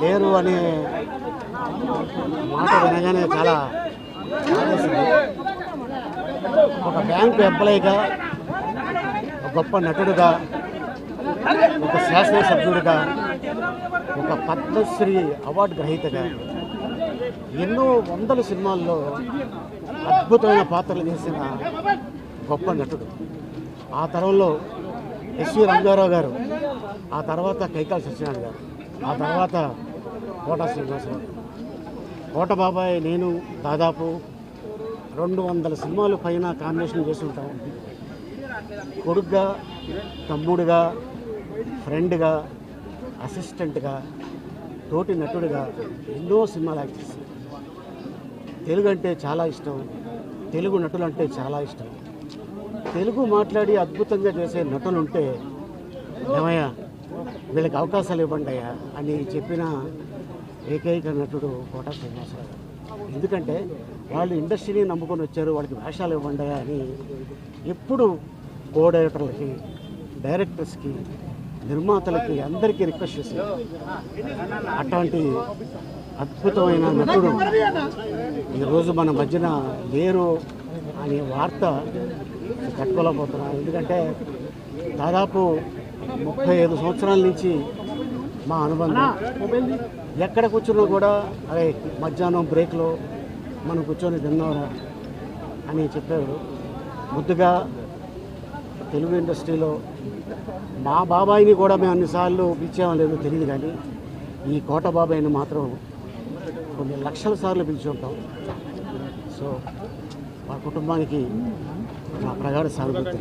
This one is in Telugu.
లేరు అనే మాట వినగానే చాలా ఒక బ్యాంకు ఎంప్లాయీగా గొప్ప నటుడుగా ఒక శాసనసభ్యుడిగా ఒక పద్మశ్రీ అవార్డు గ్రహీతగా ఎన్నో వందల సినిమాల్లో అద్భుతమైన పాత్రలు చేసిన గొప్ప నటుడు. ఆ తరంలో ఎస్వి రంగారావు గారు ఆ తర్వాత కైకాల సత్యనారాయణ గారు ఆ తర్వాత కోట శ్రీనివాసరావు కోట బాబాయ్ నేను దాదాపు రెండు వందల సినిమాలు పైన కాంబినేషన్ చేసి ఉంటాం. కొడుగ్గా తమ్ముడుగా ఫ్రెండ్గా అసిస్టెంట్గా తోటి నటుడిగా ఎన్నో సినిమాలు యాక్ట్ చేశాను తెలుగు అంటే చాలా ఇష్టం తెలుగు నటులు అంటే చాలా ఇష్టం. తెలుగు మాట్లాడి అద్భుతంగా చేసే నటులు ఉంటే ఏమయ్యా? వీళ్ళకి అవకాశాలు ఇవ్వండి అయ్యా అని చెప్పిన ఏకైక నటుడు కోట శ్రీనివాసరావు ఎందుకంటే వాళ్ళు ఇండస్ట్రీని నమ్ముకొని వచ్చారు వాళ్ళకి వేషాలు ఇవ్వండి అయ్యా అని ఎప్పుడు కో డైరెక్టర్లకి డైరెక్టర్స్కి నిర్మాతలకి అందరికీ రిక్వెస్ట్ చేశారు. అట్లాంటి అద్భుతమైన నటుడు ఈరోజు మన మధ్యన లేరు అనే వార్త తట్టుకోలేకపోతున్నాం. ఎందుకంటే దాదాపు ముప్పై ఐదు సంవత్సరాల నుంచి మా అనుబంధం. ఎక్కడ కూర్చున్నా కూడా అరే మధ్యాహ్నం బ్రేక్లో మనం కూర్చొని తిన్నారా అని చెప్పేవారు ముద్దుగా తెలుగు ఇండస్ట్రీలో మా బాబాయిని కూడా మేము అన్నిసార్లు పిలిచేమో లేదో తెలియదు కానీ ఈ కోట బాబాయిని మాత్రం కొన్ని లక్షల సార్లు పిలిచి ఉంటాం సో మా కుటుంబానికి మా ప్రగాఢ సానుభూతి.